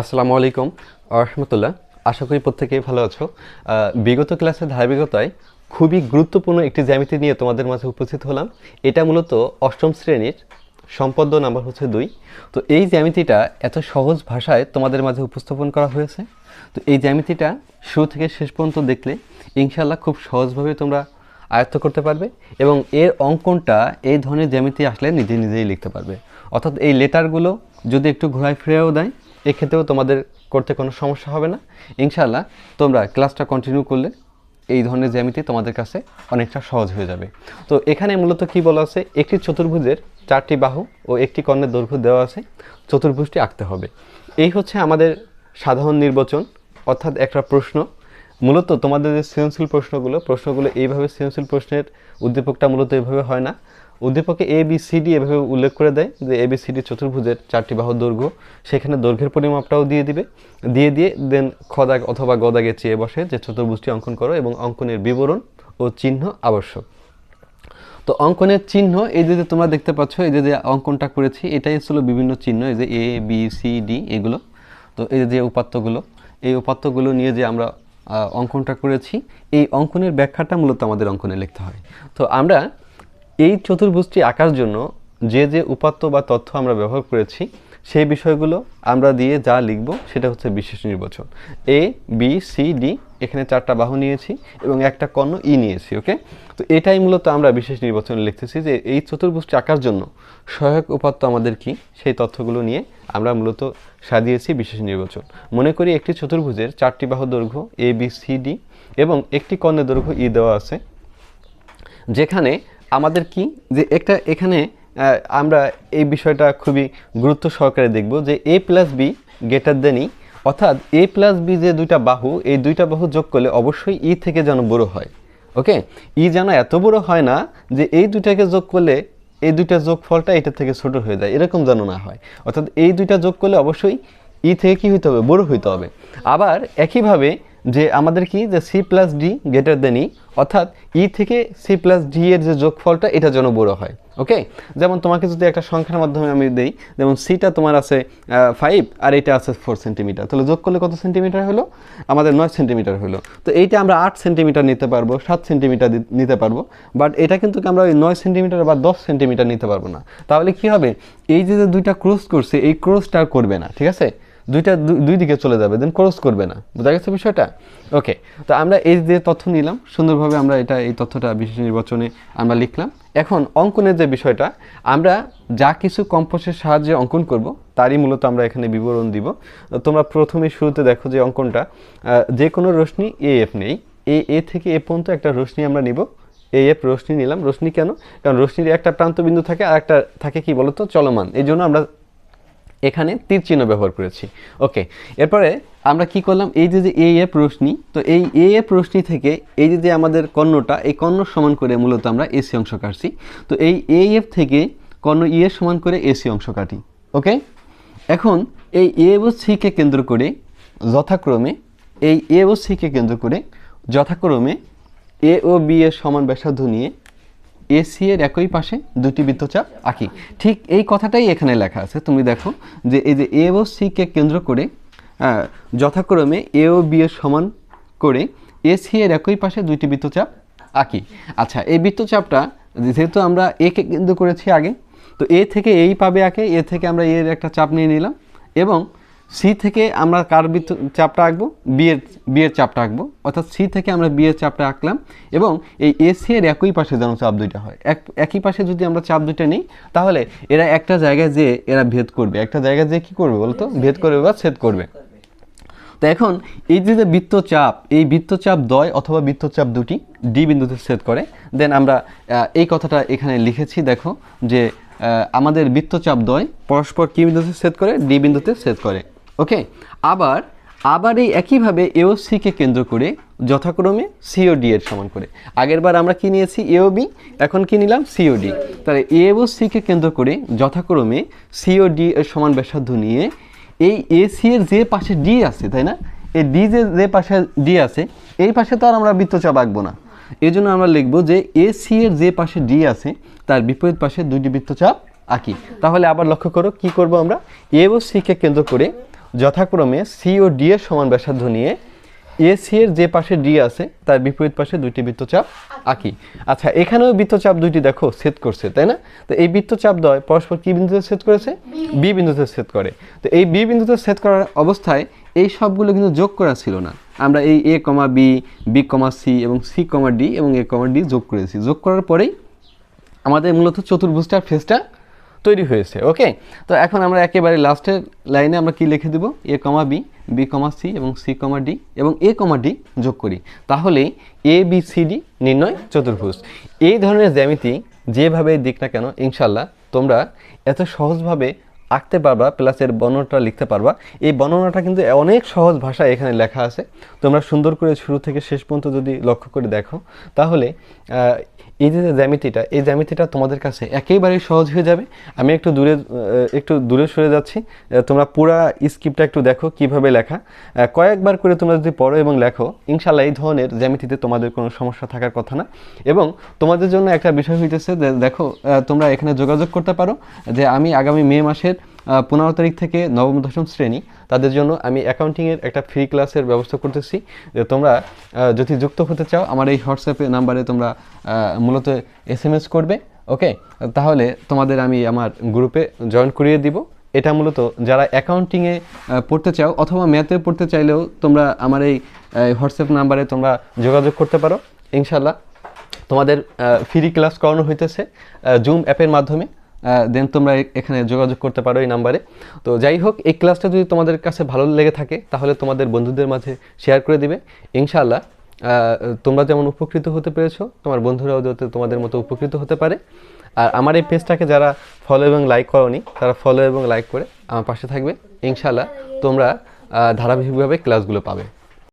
আসসালামু আলাইকুম রহমতুল্লাহ আশা করি প্রত্যেকেই ভালো আছো। বিগত ক্লাসের ধারাবাহিকতায় খুবই গুরুত্বপূর্ণ একটি জ্যামিতি নিয়ে তোমাদের মাঝে উপস্থিত হলাম। এটা মূলত অষ্টম শ্রেণির সম্পদ নাম্বার হচ্ছে দুই। তো এই জ্যামিতিটা এত সহজ ভাষায় তোমাদের মাঝে উপস্থাপন করা হয়েছে। তো এই জ্যামিতিটা শুরু থেকে শেষ পর্যন্ত দেখলে ইনশাল্লাহ খুব সহজভাবে তোমরা আয়ত্ত করতে পারবে এবং এর অঙ্কনটা এই ধরনের জ্যামিতি আসলে নিজে নিজেই লিখতে পারবে। অর্থাৎ এই লেটারগুলো যদি একটু ঘোরায় ফিরেও দেয় এক্ষেত্রেও তোমাদের করতে কোনো সমস্যা হবে না। ইনশাআল্লাহ তোমরা ক্লাসটা কন্টিনিউ করলে এই ধরনের জ্যামিতি তোমাদের কাছে অনেকটা সহজ হয়ে যাবে। তো এখানে মূলত কি বলা আছে? একটি চতুর্ভুজের চারটি বাহু ও একটি কর্ণের দৈর্ঘ্য দেওয়া আছে। চতুর্ভুজটি আঁকতে হবে। এই হচ্ছে আমাদের সাধারণ নির্বাচন, অর্থাৎ একটা প্রশ্ন। মূলত তোমাদের যে সৃজনশীল প্রশ্নগুলো প্রশ্নগুলো এইভাবে সৃজনশীল প্রশ্নের উদ্দীপকটা মূলত এইভাবে হয় না। উদ্দীপকে এ বি সি ডি এভাবে উল্লেখ করে দেয় যে এ বি সি ডি চতুর্ভুজের চারটি বাহুর দৈর্ঘ্য। সেখানে দৈর্ঘ্যের পরিমাপটাও দিয়ে দিবে। দিয়ে দিয়ে দেন খদাগ অথবা গদাগে চেয়ে বসে যে চতুর্ভুজটি অঙ্কন করো এবং অঙ্কনের বিবরণ ও চিহ্ন আবশ্যক। তো অঙ্কনের চিহ্ন, এই যে তোমরা দেখতে পাচ্ছ, এই যে যে অঙ্কনটা করেছি, এটাই ছিল বিভিন্ন চিহ্ন, এই যে এ বি সি ডি এগুলো। তো এই যে উপাত্তগুলো, এই উপাত্তগুলো নিয়ে যে আমরা অঙ্কনটা করেছি, এই অঙ্কনের ব্যাখ্যাটা মূলত আমাদের অঙ্কনে লিখতে হয়। তো আমরা এই চতুর্ভুজটি আঁকার জন্য যে যে উপাত্ত বা তথ্য আমরা ব্যবহার করেছি, সেই বিষয়গুলো আমরা দিয়ে যা লিখব সেটা হচ্ছে বিশেষ নির্বাচন। এ বি সি ডি এখানে চারটা বাহু নিয়েছি এবং একটা কর্ণ ই নিয়েছি, ওকে? তো এটাই মূলত আমরা বিশেষ নির্বাচনে লিখতেছি যে এই চতুর্ভুজটি আঁকার জন্য সহায়ক উপাত্ত আমাদের কি? সেই তথ্যগুলো নিয়ে আমরা মূলত সাজিয়েছি বিশেষ নির্বাচন। মনে করি একটি চতুর্ভুজের চারটি বাহু দৈর্ঘ্য এ বি সি ডি এবং একটি কর্ণের দৈর্ঘ্য ই দেওয়া আছে, যেখানে আমাদের কি? যে একটা এখানে আমরা এই বিষয়টা খুবই গুরুত্ব সহকারে দেখব যে এ প্লাস বি গেটার দেনই অর্থাৎ এ প্লাস বি যে দুইটা বাহু, এই দুইটা বাহু যোগ করলে অবশ্যই ই থেকে যেন বড় হয়। ওকে ই যেন এত বড় হয় না যে এই দুইটাকে যোগ করলে এই দুইটা যোগ ফলটা এটা থেকে ছোট হয়ে যায়, এরকম যেন না হয়। অর্থাৎ এই দুইটা যোগ করলে অবশ্যই ই থেকে কি হইতে হবে? বড় হইতে হবে। আবার একইভাবে যে আমাদের কি? যে C plus D greater than E অর্থাৎ ই থেকে সি প্লাস ডি এর যে যোগফলটা, এটা যেন বড় হয় ওকে যেমন তোমাকে যদি একটা সংখ্যার মাধ্যমে আমি দেই, যেমন সিটা তোমার আছে ফাইভ আর এটা আছে ফোর সেন্টিমিটার তাহলে যোগ করলে কত সেন্টিমিটার হলো? আমাদের নয় সেন্টিমিটার হলো। তো এইটা আমরা আট সেন্টিমিটার নিতে পারব, সাত সেন্টিমিটার নিতে পারব বাট এটা কিন্তু আমরা ওই নয় সেন্টিমিটার বা দশ সেন্টিমিটার নিতে পারব না। তাহলে কি হবে? এই যে যে দুইটা ক্রস করছে, এই ক্রসটা করবে না, ঠিক আছে? দুইটা দুই দিকে চলে যাবে দেন ক্রস করবে না। বোঝা গেছে বিষয়টা? ওকে তো আমরা এই যে তথ্য নিলাম, সুন্দরভাবে আমরা এটা, এই তথ্যটা বিশেষ নির্বাচনে আমরা লিখলাম। এখন অঙ্কনের যে বিষয়টা, আমরা যা কিছু কম্পোসের সাহায্যে অঙ্কন করব, তারই মূলত আমরা এখানে বিবরণ দিব। তোমরা প্রথমে শুরুতে দেখো যে অঙ্কনটা যে কোনো রশ্মি এ এফ নেই। এ এ থেকে এ পর্যন্ত একটা রশ্মি আমরা নিব। এ এফ রশ্মি নিলাম। রশ্মি কেন? কারণ রশ্মির একটা প্রান্তবিন্দু থাকে, আর একটা থাকে কি বলতো? চলমান। এই জন্য আমরা এখানে তীর চিহ্ন ব্যবহার করেছি। ওকে, এরপরে আমরা কি করলাম? এই যে যে এ এফ রশ্মি তো এই এ এ রশ্মি থেকে এই যে যে আমাদের কর্ণটা, এই কর্ণ সমান করে মূলত আমরা এসি অংশ কাটছি। তো এই এ এফ থেকে কর্ণ ই এর সমান করে এসি অংশ কাটি। ওকে, এখন এই এ ও সিকে কেন্দ্র করে যথাক্রমে, এই এ ও সিকে কেন্দ্র করে যথাক্রমে এ ও বি এর সমান ব্যাসার্ধ নিয়ে এসি এর একই পাশে দুটি বৃত্তচাপ আঁকি। ঠিক এই কথাটাই এখানে লেখা আছে। তুমি দেখো যে এই যে এ ও সিকে কেন্দ্র করে যথাক্রমে এ ও বি এর সমান করে এসি এর একই পাশে দুইটি বৃত্তচাপ আঁকি। আচ্ছা এই বৃত্তচাপটা যেহেতু আমরা এ কে কেন্দ্র করেছি আগে, তো এ থেকে এই পাবে আঁকে এ থেকে আমরা এর একটা চাপ নিয়ে নিলাম এবং সি থেকে আমরা কার চাপটা আঁকবো? বিয়ের বিয়ের চাপটা আঁকবো। অর্থাৎ সি থেকে আমরা বিয়ের চাপটা আঁকলাম এবং এই এসি এর একই পাশে যেন চাপ দুইটা হয়। এক, একই পাশে যদি আমরা চাপ দুইটা নিই, তাহলে এরা একটা জায়গায় যে এরা ভেদ করবে। একটা জায়গায় যে কি করবে বলতো? ভেদ করবে বা ছেদ করবে। তো এখন এই যে যে বৃত্তচাপ, এই বৃত্তচাপ দয় অথবা বৃত্তচাপ দুটি ডি বিন্দুতে ছেদ করে দেন আমরা এই কথাটা এখানে লিখেছি, দেখো, যে আমাদের বৃত্তচাপ দয় পরস্পর কি বিন্দুতে ছেদ করে? ডি বিন্দুতে ছেদ করে। ওকে আবার আবার এই একইভাবে এও সিকে কেন্দ্র করে, যথাক্রমে সিও ডি এর সমান করে। আগেরবার আমরা কি নিয়েছি? এও বি এখন কি নিলাম? সিও ডি তাহলে এ ও সিকে কেন্দ্র করে যথাক্রমে সিও ডি এর সমান ব্যাসার্ধ নিয়ে, এই এসি এর যে পাশে ডি আছে, তাই না? এই ডি যে যে পাশে ডি আছে, এই পাশে তো আর আমরা বৃত্তচাপ আঁকবো না। এই জন্য আমরা লিখব যে এসি এর যে পাশে ডি আছে, তার বিপরীত পাশে দুইটি বৃত্তচাপ আঁকি। তাহলে আবার লক্ষ্য করো কি করব আমরা? এ ও সিকে কেন্দ্র করে যথাক্রমে সি ও ডি এর সমান ব্যাসার্ধ নিয়ে এ সি এর যে পাশে ডি আছে তার বিপরীত পাশে দুইটি বৃত্তচাপ আঁকি। আচ্ছা এখানেও বৃত্তচাপ দুইটি দেখো ছেদ করছে তাই না? তো এই বৃত্তচাপ দ্বয় পরস্পর কি বিন্দুতে ছেদ করেছে? বি বিন্দুতে। ছেদ করে। তো এই বি বিন্দুতে ছেদ করার অবস্থায় এই সবগুলো কিন্তু যোগ করা ছিল না। আমরা এই A comma B B comma C এবং সি কমা ডি এবং এ কমা ডি যোগ করেছি। যোগ করার পরেই আমাদের মূলত চতুর্ভুজটার ফেসটা তৈরি হয়েছে ওকে তো এখন আমরা একেবারে লাস্টের লাইনে আমরা কি লিখে দেব? A comma B B comma C এবং সি কমা ডি এবং এ কমা ডি যোগ করি। তাহলে এ বি সি ডি নির্ণয় চতুর্ভুজ। এই ধরনের জ্যামিতি যেভাবে দিক না কেন ইনশাল্লাহ তোমরা এত সহজভাবে আঁকতে পারবা প্লাস এর বর্ণনাটা লিখতে পারবা। এই বর্ণনাটা কিন্তু অনেক সহজ ভাষায় এখানে লেখা আছে। তোমরা সুন্দর করে শুরু থেকে শেষ পর্যন্ত যদি লক্ষ্য করে দেখো, তাহলে এই যে জ্যামিতিটা, এই জ্যামিতিটা তোমাদের কাছে একেবারেই সহজ হয়ে যাবে। আমি একটু দূরে একটু দূরে সরে যাচ্ছি। তোমরা পুরা স্ক্রিপ্টটা একটু দেখো কীভাবে লেখা। কয়েকবার করে তোমরা যদি পড়ো এবং লেখো ইনশাল্লাহ এই ধরনের জ্যামিতিতে তোমাদের কোনো সমস্যা থাকার কথা না। এবং তোমাদের জন্য একটা বিষয় হইতেছে যে, দেখো তোমরা এখানে যোগাযোগ করতে পারো যে, আমি আগামী মে মাসের পনেরো তারিখ থেকে নবম, দশম শ্রেণি। তাদের জন্য আমি অ্যাকাউন্টিংয়ের একটা ফ্রি ক্লাসের ব্যবস্থা করতেছি। যে তোমরা যদি যুক্ত হতে চাও, আমার এই হোয়াটসঅ্যাপে নাম্বারে তোমরা মূলত এস এম এস করবে ওকে তাহলে তোমাদের আমি আমার গ্রুপে জয়েন করিয়ে দিব। এটা মূলত যারা অ্যাকাউন্টিংয়ে পড়তে চাও অথবা ম্যাথে পড়তে চাইলেও তোমরা আমার এই হোয়াটসঅ্যাপ নাম্বারে তোমরা যোগাযোগ করতে পারো। ইনশাল্লাহ তোমাদের ফ্রি ক্লাস করানো হইতেছে জুম অ্যাপের মাধ্যমে। দেন তোমরা এখানে যোগাযোগ করতে পারো এই নাম্বারে। তো যাই হোক, এই ক্লাসটা যদি তোমাদের কাছে ভালো লেগে থাকে, তাহলে তোমাদের বন্ধুদের মাঝে শেয়ার করে দিবে। ইনশাআল্লাহ তোমরা যেমন উপকৃত হতে পেরেছ, তোমার বন্ধুরাও যাতে তোমাদের মতো উপকৃত হতে পারে। আর আমার এই পেজটাকে যারা ফলো এবং লাইক করনি, তারা ফলো এবং লাইক করে আমার পাশে থাকবে। ইনশাআল্লাহ, তোমরা ধারাবাহিকভাবে ক্লাসগুলো পাবে।